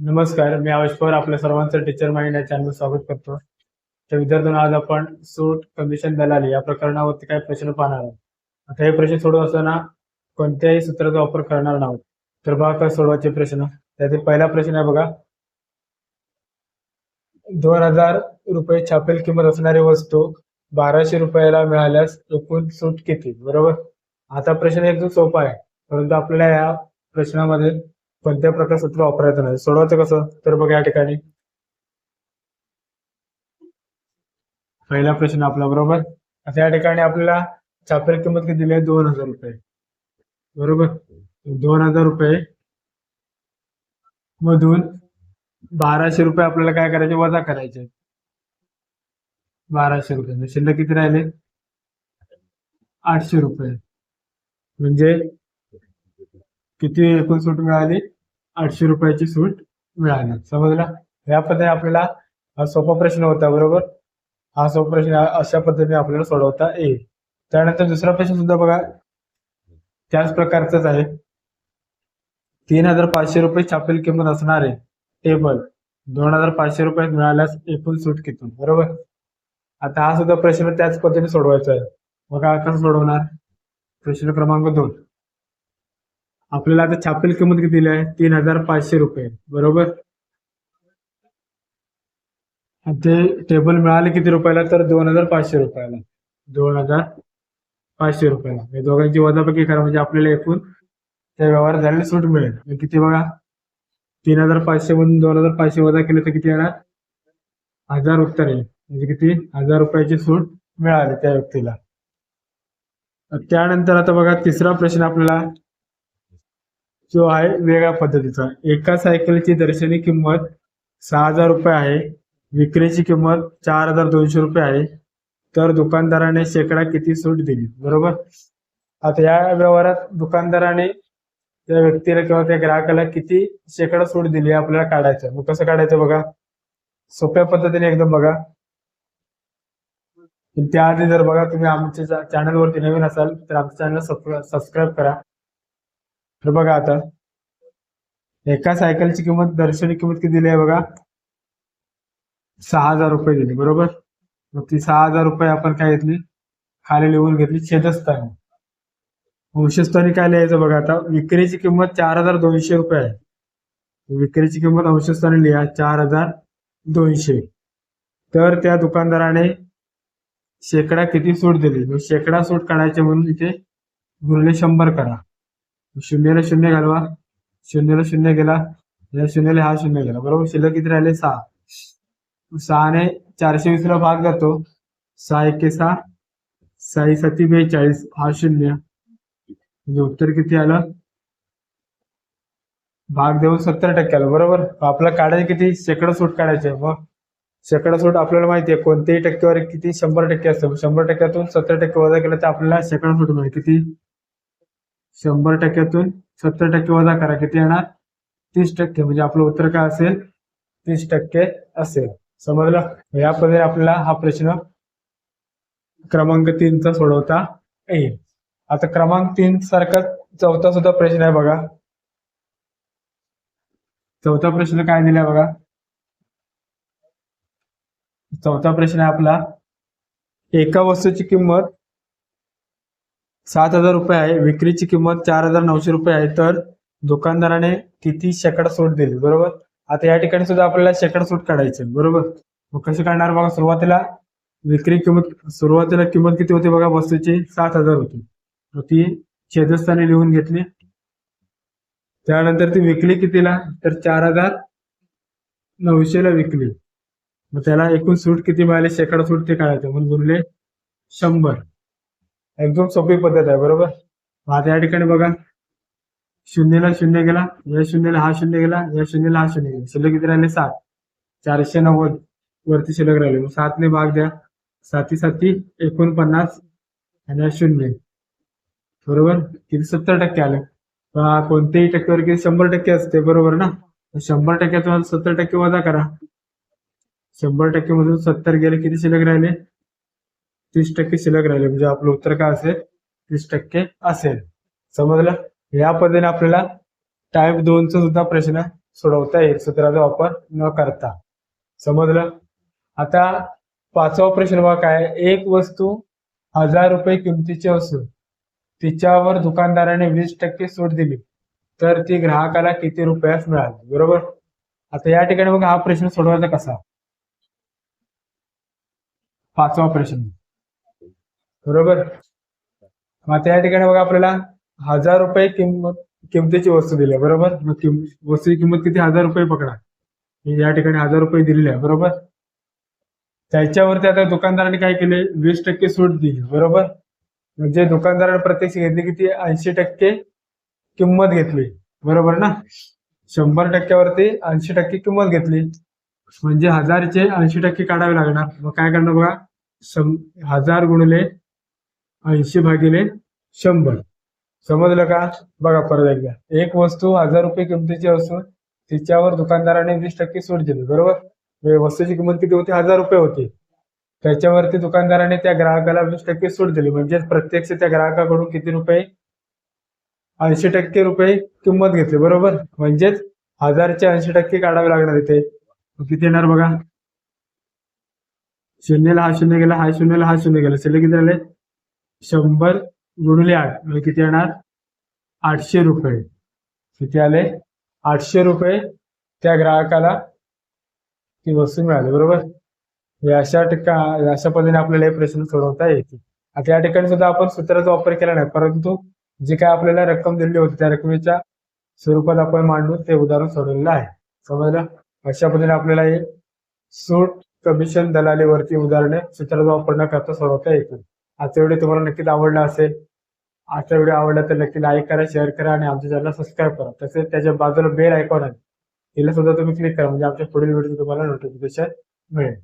नमस्कार मी आयुष पवार आपल्या सर्वांचं टीचर माइंड या चॅनल स्वागत करतो. तर विद्यार्थ्यांना आज आपण सूट कमिशन दलाली या प्रकरणावरती काही प्रश्न पाहणार आहोत. आता हे प्रश्न सोडवत असताना कोणत्याही सूत्राचा वापर करणार नाहोत. तर बघा काय सोडवायचे प्रश्न. त्यातील पहिला प्रश्न आहे बघा. दोन हजार रुपये छापेल किंमत असणारी वस्तू बाराशे रुपयाला मिळाल्यास एकूण सूट किती? बरोबर? आता प्रश्न एकदम सोपा आहे. परंतु आपल्याला या प्रश्नामध्ये कोणत्या प्रकारचं तुला वापरायचं नाही. सोडवायचं कसं? तर बघा या ठिकाणी. पहिला प्रश्न आपला बरोबर? आता या ठिकाणी आपल्याला छापेल किंमत किती दिली आहे? दोन हजार रुपये. बरोबर? दोन हजार रुपये मधून बाराशे रुपये आपल्याला काय करायचे? वजा करायचे. बाराशे रुपये. शिल्लक किती राहिले? आठशे रुपये. म्हणजे किती एकूण सूट मिळाली? आठशे रुपयाची सूट मिळाली. समजला? या पद्धतीने आपल्याला हा सोपा प्रश्न होता बरोबर? हा सोपा प्रश्न अशा पद्धतीने आपल्याला सोडवता येईल. त्यानंतर दुसरा प्रश्न सुद्धा बघा. त्याच प्रकारचाच आहे. तीन हजार पाचशे रुपये छापील किंमत असणारे टेबल दोन हजार पाचशे रुपयात मिळाल्यास एकूण सूट किती? बरोबर? आता हा सुद्धा प्रश्न त्याच पद्धतीने सोडवायचा आहे. बघा कसं सोडवणार. प्रश्न क्रमांक दोन. आपल्याला आता छापेल किंमत किती दिली आहे? तीन हजार पाचशे रुपये. बरोबर? आणि ते टेबल मिळाले किती रुपयाला? तर दोन हजार पाचशे रुपयाला. दोन हजार पाचशे रुपयाला. हे दोघांची वजापैकी करा म्हणजे आपल्याला एकूण त्या व्यवहार झालेली सूट मिळेल. किती बघा? तीन हजार पाचशे मधून दोन हजार पाचशे वजा केले तर किती येणार? हजार उत्तर येईल. म्हणजे किती? हजार रुपयाची सूट मिळाली त्या व्यक्तीला. त्यानंतर आता बघा तिसरा प्रश्न आपल्याला जो आहे वेगळ्या पद्धतीचा. एका सायकलची दर्शनी किंमत सहा हजार रुपये आहे. विक्रीची किंमत चार हजार दोनशे रुपये आहे. तर दुकानदाराने शेकडा किती सूट दिली? बरोबर? आता या व्यवहारात दुकानदाराने त्या व्यक्तीला किंवा त्या ग्राहकाला किती शेकडा सूट दिली आपल्याला काढायचं मग कसं काढायचं बघा? सोप्या पद्धतीने एकदम बघा. पण त्याआधी जर बघा तुम्ही आमच्या चॅनलवरती नवीन असाल तर आमच्या चॅनल सबस्क्राईब करा. तर बघा आता एका सायकलची किंमत दर्शनी किंमत किती दिली आहे बघा? सहा हजार रुपये दिली बरोबर? मग ती सहा हजार रुपये आपण काय घेतली? खाली लिहून घेतली छेदस्थानी. अंशस्थानी काय लिहायचं बघा आता? विक्रीची किंमत चार हजार दोनशे रुपये आहे. विक्रीची किंमत अंशस्थानी लिहा चार हजार दोनशे. तर त्या दुकानदाराने शेकडा किती सूट दिली? मग शेकडा सूट काढायचे म्हणून इथे गुणले शंभर करा. शून्यला शून्य घालवा. शून्यला शून्य गेला या शून्याला हा शून्य गेला बरोबर? शिल्लक किती राहिले? सहा. सहाने चारशे वीस ला भाग जातो सहा एके सहा. साई सती बेचाळीस. हा शून्य. म्हणजे उत्तर किती आलं? भाग देऊन सत्तर टक्के आलं. बरोबर? आपला काढायचं किती? शेकडा सूट काढायचे. मग शेकडा सूट आपल्याला माहिती आहे. कोणत्याही टक्केवारी किती? शंभर टक्के असतं. शंभर टक्क्यातून सत्तर टक्के वजा केलं तर आपल्याला शेकडा सूट मिळेल. किती? शंभर टक्क्यातून सत्तर टक्के वजा करा. किती येणार? तीस टक्के. म्हणजे आपलं उत्तर काय असेल? तीस टक्के असेल. समजलं? या पद्धतीने आपल्याला हा प्रश्न क्रमांक तीनचा सोडवता येईल. आता क्रमांक तीन सारखा चौथा सुद्धा प्रश्न आहे बघा. चौथा प्रश्न काय दिलाय बघा? चौथा प्रश्न आहे आपला एका वस्तूची किंमत सात हजार रुपये आहे. विक्रीची किंमत चार हजार नऊशे रुपये आहे. तर दुकानदाराने किती शेकडा सूट दिली बरोबर? आता या ठिकाणी सुद्धा आपल्याला शेकडा सूट काढायचे बरोबर? मग कसे काढणार बघा सुरुवातीला विक्री किंमत सुरुवातीला किंमत किती होती बघा वस्तूची? सात हजार होती. मग ती छेदस्थानी लिहून घेतली. त्यानंतर ती विकली कितीला? तर चार हजार नऊशेला विकली. मग त्याला एकूण सूट किती मिळाली? शेकडा सूट ते काढायचं. म्हणून गुणले शंभर. एकदम सोपी पद्धत आहे बरोबर? आता या ठिकाणी बघा. शून्यला शून्य गेला या शून्यला हा शून्य गेला या शून्यला हा शून्य गेला. शिल्लक किती राहिले? सात. चारशे नव्वद वरती शिल्लक राहिले. मग सातने भाग द्या. साती साती एकोणपन्नास आणि शून्य. बरोबर? किती? सत्तर टक्के आले. कोणत्याही टक्केवर किती? शंभर टक्के असते बरोबर ना? शंभर टक्क्यातून सत्तर टक्के वजा करा. शंभर टक्के मधून सत्तर गेले किती शिल्लक राहिले? तीस टक्के शिल्लक राहिले. म्हणजे आपलं उत्तर काय असेल? तीस टक्के असेल. समजलं? या पद्धतीने आपल्याला टाईप दोनचा सुद्धा प्रश्न सोडवता येईल. सूत्राचा वापर न करता. समजलं? आता पाचवा प्रश्न बघा काय एक वस्तू हजार रुपये किमतीची असून तिच्यावर दुकानदाराने वीस टक्के सूट दिली. तर ती ग्राहकाला किती रुपयास मिळाली? बरोबर? आता या ठिकाणी बघा हा प्रश्न सोडवायचा कसा? पाचवा प्रश्न. बरोबर? मग त्या ठिकाणी बघा आपल्याला हजार रुपये किंमत किमतीची वस्तू दिली आहे, बरोबर? मग किम वस्तूची किंमत किती? हजार रुपये पकडा. मी या ठिकाणी हजार रुपये दिलेले आहे बरोबर? त्याच्यावरती आता दुकानदाराने काय केले? वीस टक्के सूट दिली बरोबर? म्हणजे दुकानदाराने प्रत्यक्ष घेतली किती? ऐंशी टक्के किंमत घेतली बरोबर ना? शंभर टक्क्यावरती ऐंशी टक्के किंमत घेतली. म्हणजे हजारचे ऐंशी टक्के काढावे लागणार. मग काय करणार बघा? हजार गुणले ऐंशी भागिले शंभर. समजलं का? बघा परत एकदा. एक वस्तू हजार रुपये किमतीची असून तिच्यावर दुकानदाराने वीस टक्के सूट दिली बरोबर? म्हणजे वस्तूची किंमत किती होती? हजार रुपये होती. त्याच्यावरती दुकानदाराने त्या ग्राहकाला वीस टक्के सूट दिली. म्हणजे प्रत्यक्ष त्या ग्राहकाकडून किती रुपये? ऐंशी टक्के रुपये किंमत घेतली बरोबर? म्हणजेच हजारचे ऐंशी टक्के काढावे लागणार इथे. किती येणार बघा? शून्यला हा शून्य गेला हा शून्यला हा शून्य गेला. शिल्लक किती झाले शंभर गुणिले आठ म्हणजे किती येणार? आठशे रुपये. किती आले? आठशे रुपये. त्या ग्राहकाला ती वस्तू मिळाली बरोबर? हे अशा ठिका अशा पद्धतीने आपल्याला हे प्रश्न सोडवता येतील. आता या ठिकाणी सुद्धा आपण सूत्राचा वापर केला नाही परंतु जी काय आपल्याला रक्कम दिली होती त्या रकमेच्या स्वरूपात आपण मांडून ते उदाहरण सोडवलेलं आहे. समजलं? अशा पद्धतीने आपल्याला हे सूट कमिशन दलालीवरती उदाहरणे सूत्राचा वापर न करता सोडवता येतील. आजचा व्हिडिओ तुम्हाला नक्कीच आवडला असेल. आजचा व्हिडिओ आवडला तर नक्की लाईक करा शेअर करा आणि आमच्या चॅनलला सबस्क्राईब करा. तसेच त्याच्या बाजूला बेल आयकॉन आहे. तिला सुद्धा तुम्ही क्लिक करा. म्हणजे आमच्या पुढील व्हिडिओ तुम्हाला नोटिफिकेशन मिळेल.